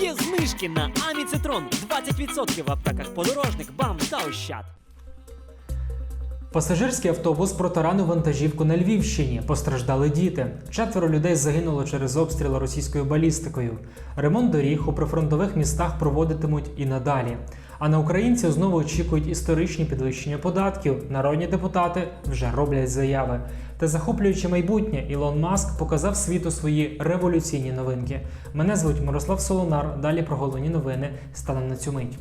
Є знижки на Аміцитрон 20% в аптеках подорожник, бам та ощад. Пасажирський автобус протаранив вантажівку на Львівщині. Постраждали діти. Четверо людей загинуло через обстріли російською балістикою. Ремонт доріг у прифронтових містах проводитимуть і надалі. А на українців знову очікують історичні підвищення податків. Народні депутати вже роблять заяви. Та захоплюючи майбутнє, Ілон Маск показав світу свої революційні новинки. Мене звуть Мирослав Солонар. Далі про головні новини станом на цю мить.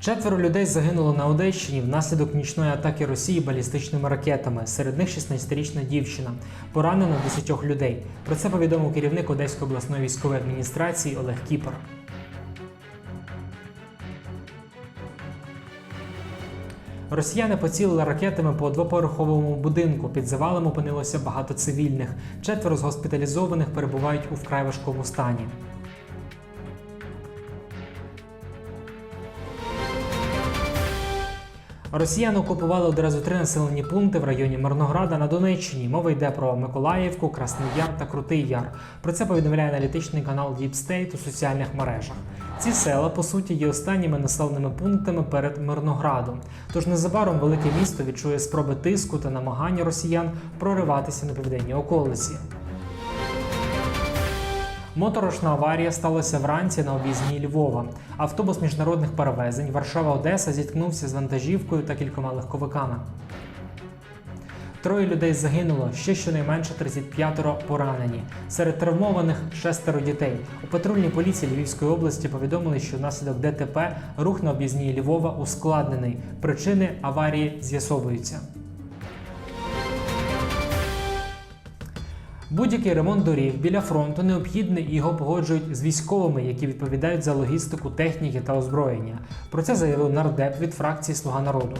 Четверо людей загинуло на Одещині внаслідок нічної атаки Росії балістичними ракетами. Серед них 16-річна дівчина. Поранено 10 людей. Про це повідомив керівник Одеської обласної військової адміністрації Олег Кіпер. Росіяни поцілили ракетами по двоповерховому будинку. Під завалом опинилося багато цивільних. Четверо з госпіталізованих перебувають у вкрай важкому стані. Росіяни окупували одразу три населені пункти в районі Мирнограда на Донеччині. Мова йде про Миколаївку, Красний Яр та Крутий Яр. Про це повідомляє аналітичний канал Deep State у соціальних мережах. Ці села, по суті, є останніми населеними пунктами перед Мирноградом. Тож незабаром велике місто відчує спроби тиску та намагання росіян прориватися на південні околиці. Моторошна аварія сталася вранці на об'їзній Львова. Автобус міжнародних перевезень Варшава-Одеса зіткнувся з вантажівкою та кількома легковиками. Троє людей загинуло, ще щонайменше 35 поранені. Серед травмованих шестеро дітей. У патрульній поліції Львівської області повідомили, що внаслідок ДТП рух на об'їзній Львова ускладнений. Причини аварії з'ясовуються. Будь-який ремонт доріг біля фронту необхідний і його погоджують з військовими, які відповідають за логістику техніки та озброєння. Про це заявив нардеп від фракції Слуга народу.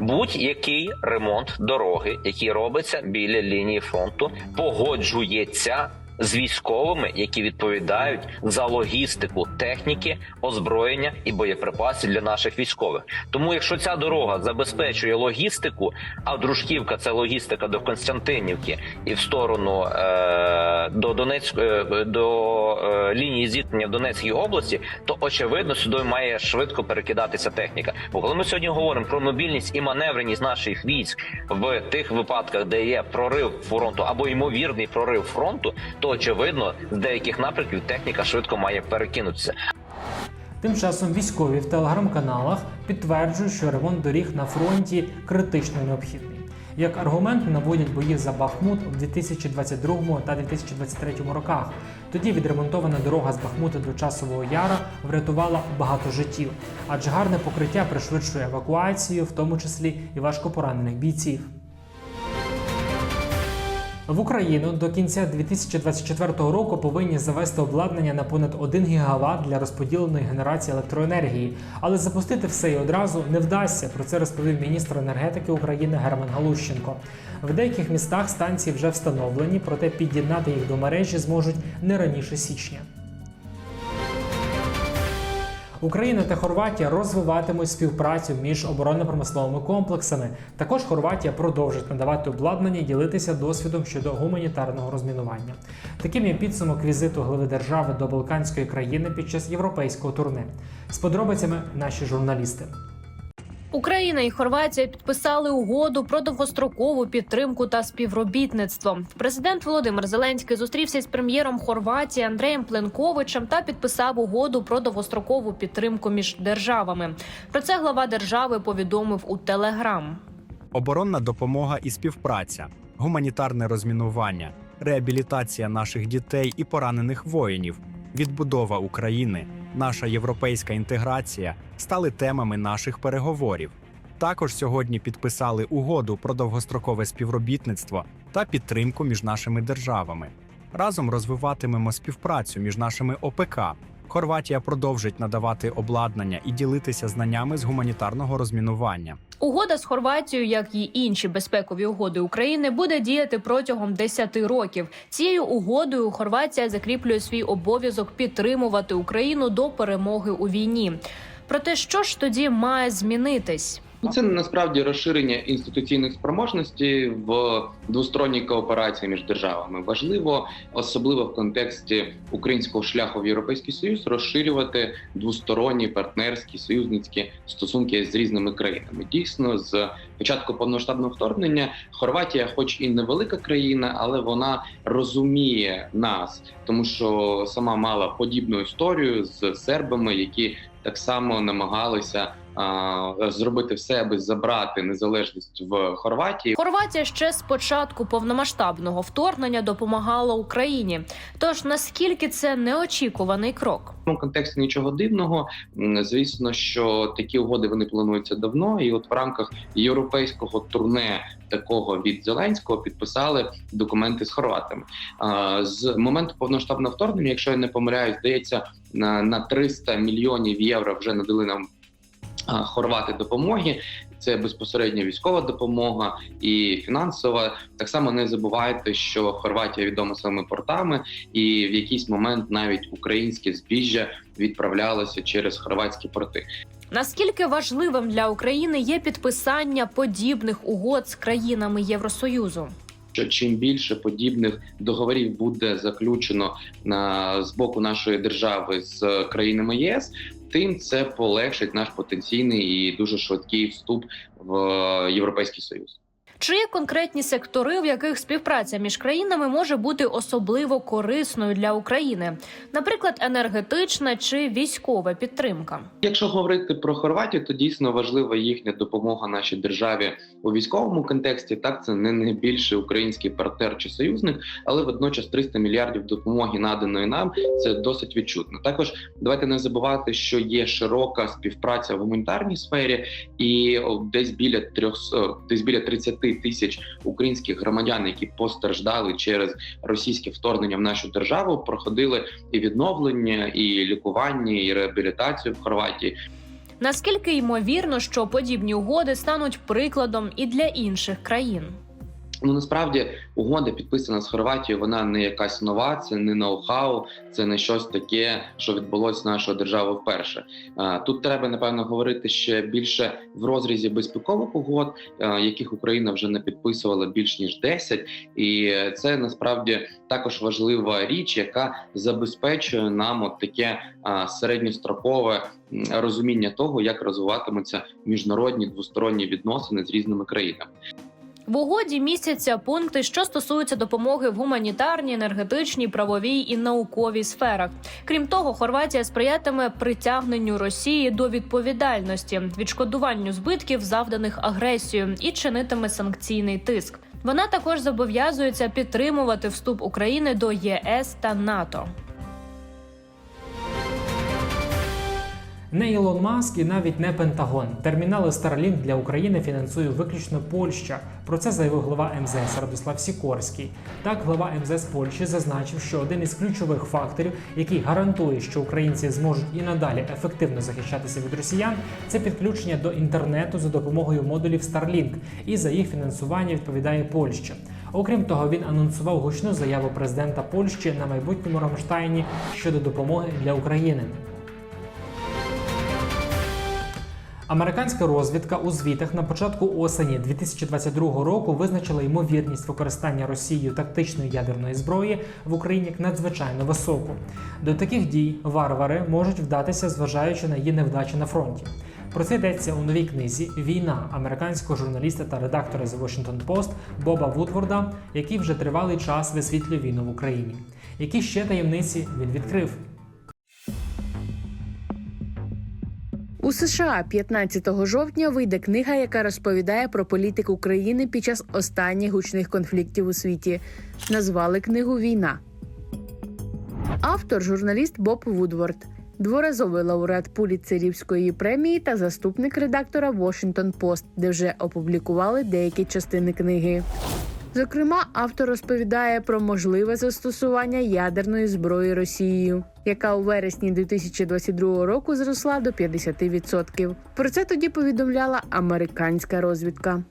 Будь-який ремонт дороги, який робиться біля лінії фронту, погоджується з військовими, які відповідають за логістику техніки, озброєння і боєприпасів для наших військових. Тому, якщо ця дорога забезпечує логістику, а дружківка це логістика до Константинівки і в сторону е, до Донецької е, до е, лінії зіткнення в Донецькій області, то очевидно сюди має швидко перекидатися техніка. Бо коли ми сьогодні говоримо про мобільність і маневреність наших військ в тих випадках, де є прорив фронту або ймовірний прорив фронту, то очевидно з деяких напрямків техніка швидко має перекинутися. Тим часом військові в телеграм-каналах підтверджують, що ремонт доріг на фронті критично необхідний. Як аргумент наводять бої за Бахмут у 2022 та 2023 роках. Тоді відремонтована дорога з Бахмута до Часового Яра врятувала багато життів, адже гарне покриття пришвидшує евакуацію, в тому числі і важкопоранених бійців. В Україну до кінця 2024 року повинні завести обладнання на понад 1 гігават для розподіленої генерації електроенергії, але запустити все і одразу не вдасться. Про це розповів міністр енергетики України Герман Галущенко. В деяких містах станції вже встановлені, проте під'єднати їх до мережі зможуть не раніше січня. Україна та Хорватія розвиватимуть співпрацю між оборонно-промисловими комплексами. Також Хорватія продовжить надавати обладнання і ділитися досвідом щодо гуманітарного розмінування. Таким є підсумок візиту глави держави до Балканської країни під час європейського турне. З подробицями наші журналісти. Україна і Хорватія підписали угоду про довгострокову підтримку та співробітництво. Президент Володимир Зеленський зустрівся з прем'єром Хорватії Андреєм Пленковичем та підписав угоду про довгострокову підтримку між державами. Про це глава держави повідомив у Телеграм. оборонна допомога і співпраця, гуманітарне розмінування, реабілітація наших дітей і поранених воїнів, відбудова України, наша європейська інтеграція стали темами наших переговорів. Також сьогодні підписали угоду про довгострокове співробітництво та підтримку між нашими державами. Разом розвиватимемо співпрацю між нашими ОПК. Хорватія продовжить надавати обладнання і ділитися знаннями з гуманітарного розмінування. Угода з Хорватією, як і інші безпекові угоди України, буде діяти протягом 10 років. Цією угодою Хорватія закріплює свій обов'язок підтримувати Україну до перемоги у війні. Проте, що ж тоді має змінитись? Ну, Це насправді розширення інституційних спроможностей в двосторонній кооперації між державами. Важливо, особливо в контексті українського шляху в Європейський Союз, розширювати двосторонні партнерські союзницькі стосунки з різними країнами. Дійсно, з початку повноштабного вторгнення Хорватія, хоч і невелика країна, але вона розуміє нас, тому що сама мала подібну історію з сербами, які так само намагалися зробити все, аби забрати незалежність в Хорватії. Хорватія ще з початку повномасштабного вторгнення допомагала Україні. Тож наскільки це неочікуваний крок? Цьому контексті нічого дивного. Звісно, що такі угоди вони плануються давно, і от в рамках європейського турне такого від Зеленського підписали документи з хорватами. З моменту повноштабного вторгнення, якщо я не помиляюсь, здається, на, на 300 мільйонів євро вже надали нам хорвати допомоги. Це безпосередньо військова допомога і фінансова. Так само не забувайте, що Хорватія відома своїми портами, і в якийсь момент навіть українське збіжжя відправлялося через хорватські порти. Наскільки важливим для України є підписання подібних угод з країнами Євросоюзу? Що чим більше подібних договорів буде заключено на з боку нашої держави з країнами ЄС, тим це полегшить наш потенційний і дуже швидкий вступ в Європейський Союз. Чи є конкретні сектори, в яких співпраця між країнами може бути особливо корисною для України, наприклад, енергетична чи військова підтримка? Якщо говорити про Хорватію, то дійсно важлива їхня допомога нашій державі у військовому контексті. Так, це не найбільший український партнер чи союзник, але водночас 300 мільярдів допомоги наданої нам це досить відчутно. Також давайте не забувати, що є широка співпраця в гуманітарній сфері, і десь біля 300, десь біля 30 тисяч українських громадян, які постраждали через російське вторгнення в нашу державу, проходили і відновлення, і лікування, і реабілітацію в Хорватії. Наскільки ймовірно, що подібні угоди стануть прикладом і для інших країн? Ну насправді угода підписана з Хорватією. Вона не якась нова, це не ноу-хау, це не щось таке, що відбулося з нашою державою вперше. Тут треба напевно говорити ще більше в розрізі безпекових угод, яких Україна вже не підписувала більш ніж 10. І це насправді також важлива річ, яка забезпечує нам от таке середньострокове розуміння того, як розвиватимуться міжнародні двосторонні відносини з різними країнами. В угоді містяться пункти, що стосуються допомоги в гуманітарній, енергетичній, правовій і науковій сферах. Крім того, Хорватія сприятиме притягненню Росії до відповідальності, відшкодуванню збитків, завданих агресією, і чинитиме санкційний тиск. Вона також зобов'язується підтримувати вступ України до ЄС та НАТО. Не Ілон Маск і навіть не Пентагон. Термінали Starlink для України фінансує виключно Польща. Про це заявив глава МЗС Радослав Сікорський. Так, глава МЗС Польщі зазначив, що один із ключових факторів, який гарантує, що українці зможуть і надалі ефективно захищатися від росіян, це підключення до інтернету за допомогою модулів Starlink. І за їх фінансування відповідає Польща. Окрім того, він анонсував гучну заяву президента Польщі на майбутньому Рамштайні щодо допомоги для України. Американська розвідка у звітах на початку осені 2022 року визначила ймовірність використання Росією тактичної ядерної зброї в Україні як надзвичайно високу. До таких дій варвари можуть вдатися, зважаючи на її невдачі на фронті. Про це йдеться у новій книзі Війна американського журналіста та редактора The Washington Post Боба Вудворда, який вже тривалий час висвітлює війну в Україні. Які ще таємниці він відкрив? У США 15 жовтня вийде книга, яка розповідає про політику країни під час останніх гучних конфліктів у світі. Назвали книгу Війна. Автор журналіст Боб Вудворд, дворазовий лауреат Пулітцерівської премії та заступник редактора Washington Post, де вже опублікували деякі частини книги. Зокрема, автор розповідає про можливе застосування ядерної зброї Росією, яка у вересні 2022 року зросла до 50%. Про це тоді повідомляла американська розвідка.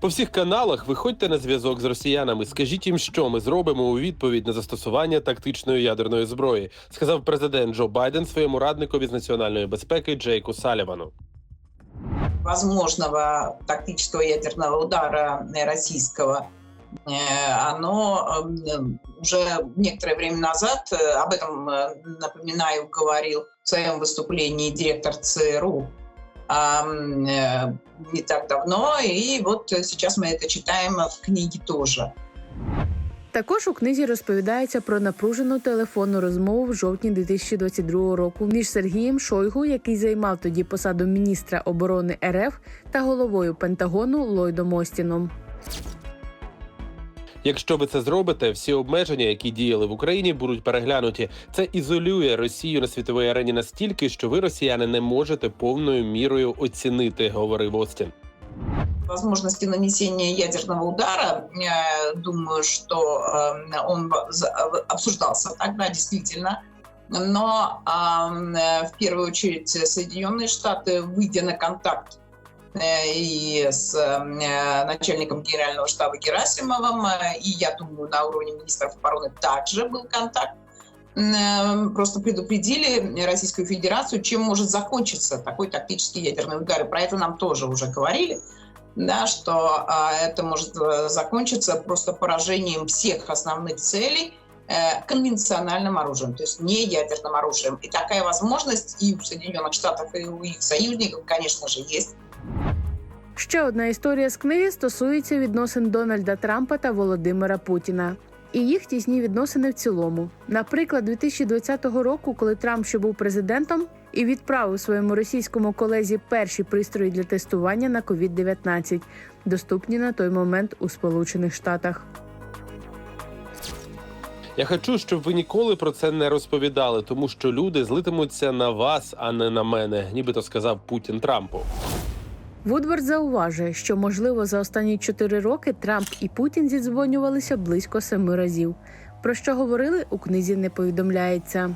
По всіх каналах виходьте на зв'язок з росіянами. Скажіть їм, що ми зробимо у відповідь на застосування тактичної ядерної зброї, сказав президент Джо Байден своєму радникові з національної безпеки Джейку Салівану. Возможного тактического ядерного удара э, российского, э, оно э, уже некоторое время назад, об этом, напоминаю, говорил в своем выступлении директор ЦРУ а, не так давно, и вот сейчас мы это читаем в книге тоже. Також у книзі розповідається про напружену телефонну розмову в жовтні 2022 року між Сергієм Шойгу, який займав тоді посаду міністра оборони РФ, та головою Пентагону Ллойдом Остіном. Якщо ви це зробите, всі обмеження, які діяли в Україні, будуть переглянуті. Це ізолює Росію на світовій арені настільки, що ви, росіяни, не можете повною мірою оцінити, говорив Остін. Возможности нанесения ядерного удара, э, думаю, что э, он обсуждался тогда действительно. Но э, в первую очередь Соединенные Штаты, выйдя на контакт э, и с начальником генерального штаба Герасимовым, и я думаю, на уровне министров обороны также был контакт, просто предупредили Российскую Федерацию, чем может закончиться такой тактический ядерный удар. И про это нам тоже уже говорили да, что а, это может э, закончиться просто поражением всех основных целей э, конвенциональным оружием, то есть не ядерным оружием. И такая возможность и у Соединенных Штатов, и у их союзников, конечно же, есть. Ще одна історія з книги стосується відносин Дональда Трампа та Володимира Путіна. І їх тісні відносини в цілому. Наприклад, 2020 року, коли Трамп ще був президентом, і відправив своєму російському колезі перші пристрої для тестування на COVID-19, доступні на той момент у Сполучених Штатах. Я хочу, щоб ви ніколи про це не розповідали, тому що люди злитимуться на вас, а не на мене, нібито сказав Путін Трампу. Вудвард зауважує, що можливо за останні чотири роки Трамп і Путін зідзвонювалися близько семи разів. Про що говорили у книзі не повідомляється.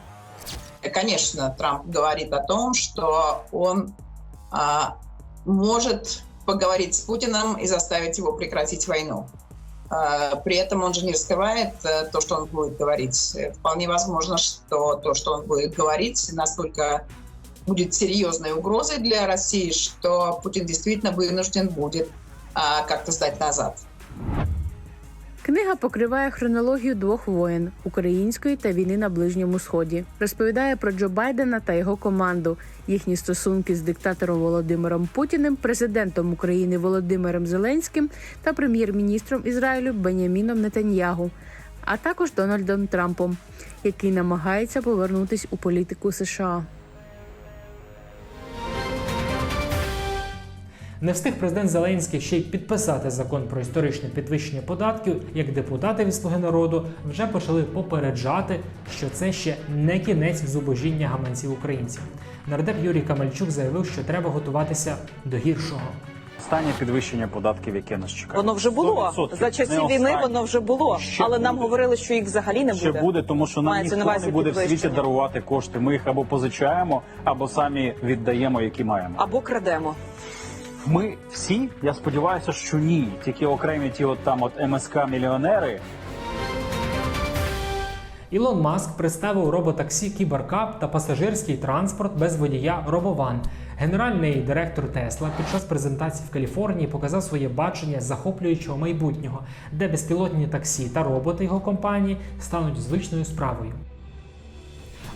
Конечно, Трамп говорит о том, что он а, может поговорить с Путиным и заставить его прекратить войну. А, При этом он же не раскрывает э, то, что он будет говорить. Э, Вполне возможно, что то, что он будет говорить, настолько будет серьезной угрозой для России, что Путин действительно вынужден будет а, как-то сдать назад. Книга покриває хронологію двох воєн української та війни на ближньому сході. Розповідає про Джо Байдена та його команду, їхні стосунки з диктатором Володимиром Путіним, президентом України Володимиром Зеленським та прем'єр-міністром Ізраїлю Беняміном Нетаньягу, а також Дональдом Трампом, який намагається повернутись у політику США. Не встиг президент Зеленський ще й підписати закон про історичне підвищення податків, як депутати від Слуги народу вже почали попереджати, що це ще не кінець зубожіння гаманців українців. Нардеп Юрій Камальчук заявив, що треба готуватися до гіршого. Останнє підвищення податків, яке нас чекає. Воно вже було 100%. за часів війни. Воно вже було, Ще але нам говорили, що їх взагалі не Ще буде. буде, тому що нам ніхто не буде в світі дарувати кошти. Ми їх або позичаємо, або самі віддаємо, які маємо. або крадемо. Ми всі, я сподіваюся, що ні. Тільки окремі ті, от там, от МСК мільйонери. Ілон Маск представив роботаксі Кіберкап та пасажирський транспорт без водія Робован. Генеральний директор Тесла під час презентації в Каліфорнії показав своє бачення захоплюючого майбутнього, де безпілотні таксі та роботи його компанії стануть звичною справою.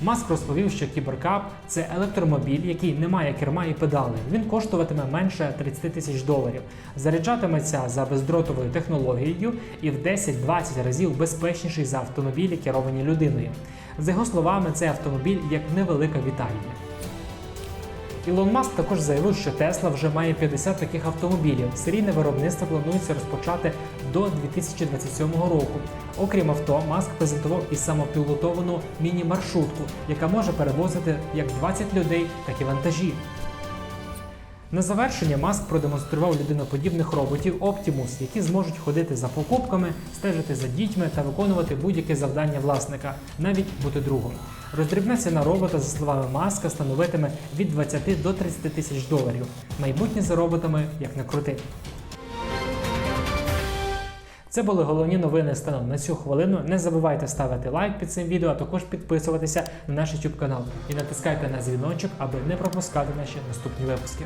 Маск розповів, що Кіберкап це електромобіль, який не має керма і педалей. Він коштуватиме менше 30 тисяч доларів. Заряджатиметься за бездротовою технологією і в 10-20 разів безпечніший за автомобілі, керовані людиною. За його словами, цей автомобіль як невелика вітальня. Ілон Маск також заявив, що Тесла вже має 50 таких автомобілів. Серійне виробництво планується розпочати до 2027 року. Окрім авто, Маск презентував і самопілотовану міні-маршрутку, яка може перевозити як 20 людей, так і вантажі. На завершення Маск продемонстрував людиноподібних роботів Optimus, які зможуть ходити за покупками, стежити за дітьми та виконувати будь-яке завдання власника, навіть бути другом. Роздрібна ціна робота, за словами Маска, становитиме від 20 до 30 тисяч доларів. Майбутнє за роботами як не крути. Це були головні новини станом на цю хвилину. Не забувайте ставити лайк під цим відео, а також підписуватися на наш YouTube канал і натискайте на дзвіночок, аби не пропускати наші наступні випуски.